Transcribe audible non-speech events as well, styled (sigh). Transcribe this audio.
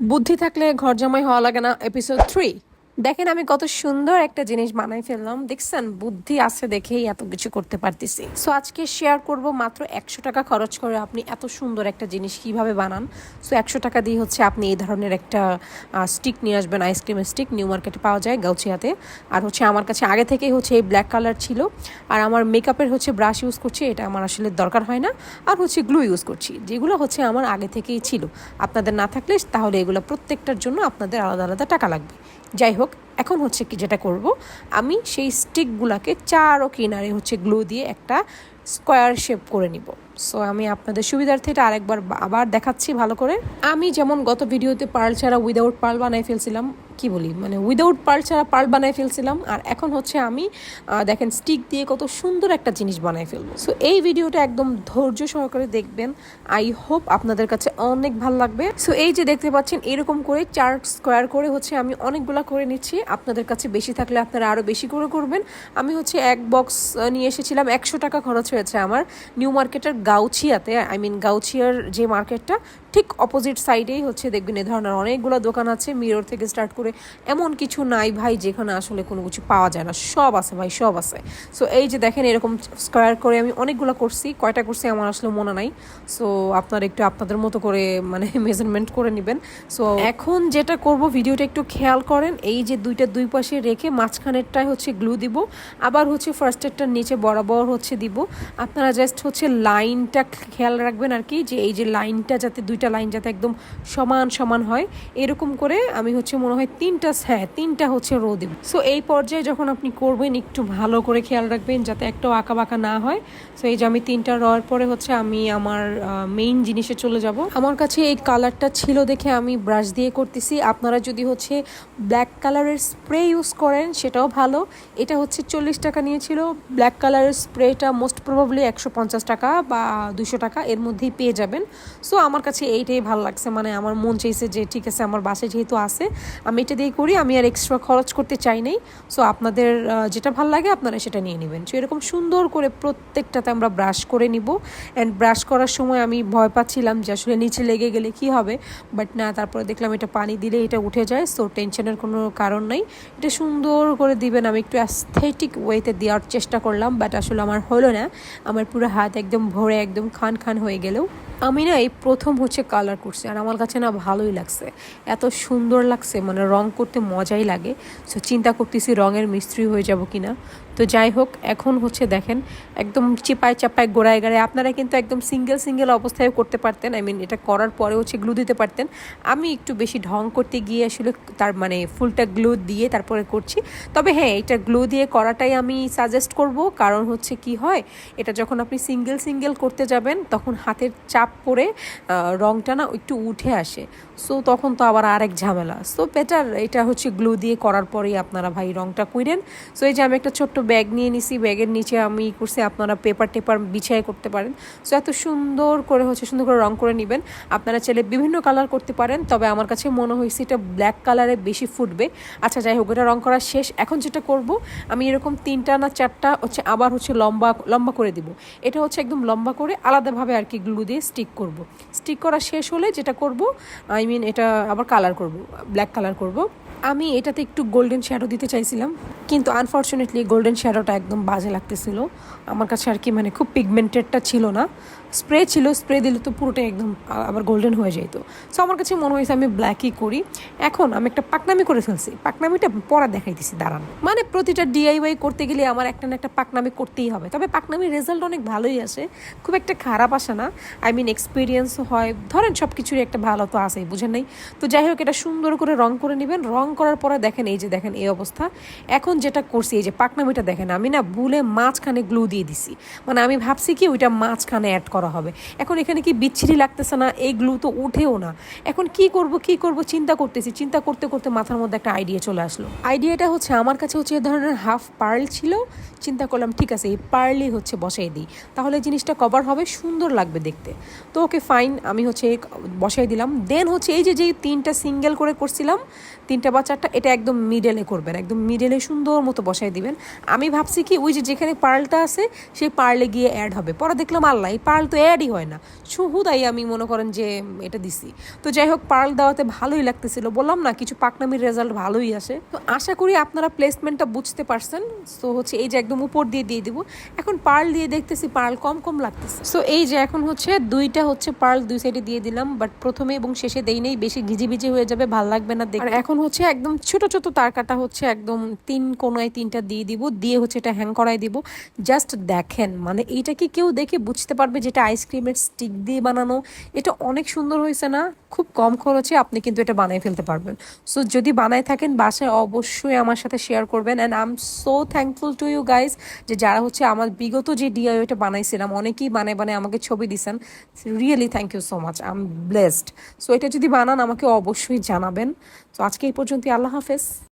বুদ্ধি থাকলে ঘর জামাই হওয়া লাগে না এপিসোড থ্রি দেখেন আমি কত সুন্দর একটা জিনিস বানাই ফেললাম। দেখছেন? বুদ্ধি আছে দেখেই এত কিছু করতে পারতেছি। সো আজকে শেয়ার করব মাত্র একশো টাকা খরচ করে আপনি এত সুন্দর একটা জিনিস কীভাবে বানান। সো একশো টাকা দিয়ে হচ্ছে আপনি এই ধরনের একটা স্টিক নিয়ে আসবেন। আইসক্রিমের স্টিক নিউ মার্কেটে পাওয়া যায় গাউচিয়াতে আর হচ্ছে আমার কাছে আগে থেকেই হচ্ছে এই ব্ল্যাক কালার ছিল। আর আমার মেকআপের হচ্ছে ব্রাশ ইউজ করছি, এটা আমার আসলে দরকার হয় না। আর হচ্ছে গ্লু ইউজ করছি, যেগুলো হচ্ছে আমার আগে থেকেই ছিল। আপনাদের না থাকলে তাহলে এগুলো প্রত্যেকটার জন্য আপনাদের আলাদা আলাদা টাকা লাগবে। যাই হোক এখন হচ্ছে কি যেটা করব, আমি সেই স্টিকগুলোকে চারও কিনারে হচ্ছে গ্লু দিয়ে একটা স্কোয়ার শেপ করে নিব। সো আমি আপনাদের সুবিধার্থে এটা আরেকবার আবার দেখাচ্ছি ভালো করে। আমি যেমন গত ভিডিওতে পার্ল ছাড়া উইদাউট পার্ল বানাই ফেলছিলাম, কি বলি? মানে উইদাউট পার্ল ছাড়া পার্ল বানাই ফেলছিলাম, আর এখন হচ্ছে আমি দেখেন স্টিক দিয়ে কত সুন্দর একটা জিনিস বানাই ফেলব। সো এই ভিডিওটা একদম ধৈর্য সহকারে দেখবেন। আই হোপ আপনাদের কাছে অনেক ভালো লাগবে। সো এই যে দেখতে পাচ্ছেন, এরকম করে চার স্কোয়ার করে হচ্ছে আমি অনেকগুলা করে নিচ্ছি। আপনাদের কাছে বেশি থাকলে আপনারা আরও বেশি করে করবেন। আমি হচ্ছে এক বক্স নিয়ে এসেছিলাম, একশো টাকা খরচ হয়েছে আমার। নিউ মার্কেটের গাউছিয়াতে আই মিন গাউছিয়ার যে মার্কেটটা ঠিক অপোজিট সাইডেই হচ্ছে, দেখবেন এ ধরনের অনেকগুলো দোকান আছে মিরর থেকে স্টার্ট করে এমন কিছু নাই ভাই, যেখানে আসলে কোনো কিছু পাওয়া যায় না। সব আছে ভাই, সব আছে। সো এই যে দেখেন এরকম স্কোয়ার করে আমি অনেকগুলো করছি, কয়টা করছি আমার আসলে মনে নাই। সো আপনারা একটু আপনাদের মতো করে মানে (laughs) মেজারমেন্ট করে নেবেন। সো এখন যেটা করব, ভিডিওটা একটু খেয়াল করেন, এই যে দুইটা দুই পাশে রেখে মাঝখানেরটায় হচ্ছে গ্লু দিব, আবার হচ্ছে ফার্স্টেরটার নিচে বরাবর হচ্ছে দিব। আপনারা জাস্ট হচ্ছে লাইনটা খেয়াল রাখবেন আর কি, যে এই যে লাইনটা যাতে দুইটা লাইন যাতে একদম সমান সমান হয়। এরকম করে আমি হচ্ছে মনে হয় তিনটা হ্যাঁ তিনটা হচ্ছে রো দিব। সো এই পর্যায়ে যখন আপনি করবেন, একটু ভালো করে খেয়াল রাখবেন যাতে একটাও আঁকা বাঁকা না হয়। সো এই যে আমি তিনটা রয়ের পরে হচ্ছে আমি আমার মেইন জিনিসে চলে যাব। আমার কাছে এই কালারটা ছিল দেখে আমি ব্রাশ দিয়ে করতেছি। আপনারা যদি হচ্ছে ব্ল্যাক কালারের স্প্রে ইউজ করেন, সেটাও ভালো। এটা হচ্ছে চল্লিশ টাকা নিয়েছিল। ব্ল্যাক কালারের স্প্রেটা মোস্ট প্রবাবলি একশো পঞ্চাশ টাকা বা দুশো টাকা এর মধ্যেই পেয়ে যাবেন। সো আমার কাছে এইটাই ভালো লাগছে। মানে আমার মন চাইছে যে ঠিক আছে, আমার বাসে যেহেতু আছে, আমি এটা দিয়ে করি, আমি আর এক্সট্রা খরচ করতে চাই নাই। সো আপনাদের যেটা ভালো লাগে আপনারা সেটা নিয়ে নেবেন। সো এরকম সুন্দর করে প্রত্যেকটাতে আমরা ব্রাশ করে নিব। অ্যান্ড ব্রাশ করার সময় আমি ভয় পাচ্ছিলাম যে আসলে নিচে লেগে গেলে কি হবে। বাট না, তারপরে দেখলাম এটা পানি দিলে এটা উঠে যায়। সো টেনশনের কোনো কারণ নাই। এটা সুন্দর করে দিবেন। আমি একটু অ্যাস্থেটিক ওয়েতে দেওয়ার চেষ্টা করলাম বাট আসলে আমার হলো না। আমার পুরো হাত একদম ভরে একদম খান খান হয়ে গেলেও। আমি না এই প্রথম হচ্ছে কালার করছি, আর আমার কাছে না ভালোই লাগছে। এত সুন্দর লাগছে মানে রং করতে মজাই লাগে। সো চিন্তা করতেছি রঙের মিস্ত্রি হয়ে যাব কিনা। তো যাই হোক এখন হচ্ছে দেখেন একদম চিপায় চাপায় গোড়ায় গাড়ায় আপনারা কিন্তু একদম সিঙ্গেল সিঙ্গেল অবস্থায় করতে পারতেন। আই মিন এটা করার পরে হচ্ছে গ্লু দিতে পারতেন। আমি একটু বেশি ঢং করতে গিয়ে আসলে তার মানে ফুলটা গ্লু দিয়ে তারপরে করছি। তবে হ্যাঁ এটা গ্লু দিয়ে করাটাই আমি সাজেস্ট করব। কারণ হচ্ছে কি হয় এটা যখন আপনি সিঙ্গেল সিঙ্গেল করতে যাবেন তখন হাতের চাপ আহ, রংটা না একটু উঠে আসে। সো তখন তো আবার আরেক ঝামেলা। সো বেটার এটা হচ্ছে গ্লু দিয়ে করার পরেই আপনারা ভাই রংটা কইরেন সো এই যে আমি একটা ছোট্ট ব্যাগ নিয়ে নিছি, ব্যাগের নিচে আমি ই করছি, আপনারা পেপার টেপার বিছায় করতে পারেন। সো এত সুন্দর করে হচ্ছে, সুন্দর করে রং করে নেবেন। আপনারা চাইলে বিভিন্ন কালার করতে পারেন, তবে আমার কাছে মনে হয়েছে এটা ব্ল্যাক কালারে বেশি ফুটবে। আচ্ছা যাই হোক, এটা রং করা শেষ। এখন যেটা করব, আমি এরকম তিনটা না চারটা হচ্ছে, আবার হচ্ছে লম্বা লম্বা করে দিব। এটা হচ্ছে একদম লম্বা করে আলাদাভাবে আর কি গ্লু দিয়ে স্টিক করব। স্টিক করা শেষ হলে যেটা করব আই মিন এটা আবার কালার করব ব্ল্যাক কালার করব। আমি এটাতে একটু গোল্ডেন শ্যাডো দিতে চাইছিলাম, কিন্তু আনফর্চুনেটলি গোল্ডেন শ্যাডোটা একদম বাজে লাগতেছিল। আমার কাছে আর কি মানে খুব পিগমেন্টেডটা ছিল না। স্প্রে ছিল, স্প্রে দিলে তো পুরোটাই একদম আবার গোল্ডেন হয়ে যেত। সো আমার কাছে মনে হয়েছে আমি ব্ল্যাকই করি। এখন আমি একটা পাকনামি করে ফেলছি। পাকনামিটা পরে দেখাইতেছি, দাঁড়ান। মানে প্রতিটা ডিআইওয়াই করতে গেলে আমার একটা না একটা পাকনামি করতেই হবে। তবে পাকনামির রেজাল্ট অনেক ভালোই আসে। খুব একটা খারাপ আসে না। আই মিন এক্সপিরিয়েন্সও হয়। ধরেন সব কিছুরই একটা ভালো তো আসেই বুঝেন নাই? তো যাই হোক, এটা সুন্দর করে রং করে নেবেন। রং করার পরে দেখেন, এই যে দেখেন, এই অবস্থা। এখন যেটা করছি, এই যে পাকনামিটা দেখেন, আমি না ভুলে মাঝখানে গ্লু দিয়ে দিছি। মানে আমি ভাবছি কি, ওইটা মাঝখানে অ্যাড করা হবে। এখন এখানে কি বিচ্ছিরি লাগতেছে না? এই গ্লু তো উঠেও না। এখন কি করব কি করব চিন্তা করতেছি। চিন্তা করতে করতে মাথার মধ্যে একটা আইডিয়া চলে আসলো। আইডিয়াটা হচ্ছে আমার কাছে হচ্ছে এ ধরনের হাফ পার্ল ছিল। চিন্তা করলাম, ঠিক আছে, এই পার্লই হচ্ছে বসাই দিই। তাহলে জিনিসটা কভার হবে, সুন্দর লাগবে দেখতে। তো ওকে ফাইন আমি হচ্ছে বসাই দিলাম। দেন হচ্ছে এই যে যেই তিনটা সিঙ্গেল করে করছিলাম, তিনটা বা চারটা, এটা একদম মিডলে করবেন। একদম মিডলে সুন্দর মতো বসাই দিবেন। আমি ভাবছি কি, ওই যে যেখানে পার্লটা আছে, সেই পার্লে গিয়ে অ্যাড হবে। পরে দেখলাম, আল্লাহ, এই পার্ল তো তো অ্যাডই হয় না। শুহুদাই আমি মনে করেন যে এটা দিছি। তো যাই হোক পার্ল দেওয়াতে ভালোই লাগতেছিল। বললাম না, কিছু পাকনামির রেজাল্ট ভালোই আসে। তো আশা করি আপনারা প্লেসমেন্টটা বুঝতে পারছেন। সো হচ্ছে এই যে একদম উপর দিয়ে দিয়ে দিব। এখন পার্ল দিয়ে দেখতেছি, পার্ল কম কম লাগতেছে। সো এই যে এখন হচ্ছে দুইটা হচ্ছে পার্ল দুই সাইডে দিয়ে দিলাম। বাট প্রথমে এবং শেষে দেই নেই, বেশি ঘিজি ভিজি হয়ে যাবে, ভালো লাগবে না দেখে এখন হচ্ছে একদম ছোট ছোট তার কাটা হচ্ছে একদম তিন কোনায় তিনটা দিয়ে দিব। দিয়ে হচ্ছে এটা হ্যাং করাই দিব। জাস্ট দেখেন মানে এইটা কি কেউ দেখে বুঝতে পারবে যেটা আইসক্রিমের স্টিক দিয়ে বানানো। এটা অনেক সুন্দর হয়েছে না? খুব কম খরচে আপনি কিন্তু এটা বানিয়ে ফেলতে পারবেন। সো যদি বানায় থাকেন, বাসায় অবশ্যই আমার সাথে শেয়ার করবেন। And I am so thankful to you guys যে যারা হচ্ছে আমার বিগত যে ডিআইওটা বানাইছিলাম, অনেকেই বানায় বানায় আমাকে ছবি দিছেন। Really thank you so much I am blessed so এটা যদি বানান, আমাকে অবশ্যই জানাবেন। তো আজকে এই পর্যন্তই। আল্লাহ হাফেজ।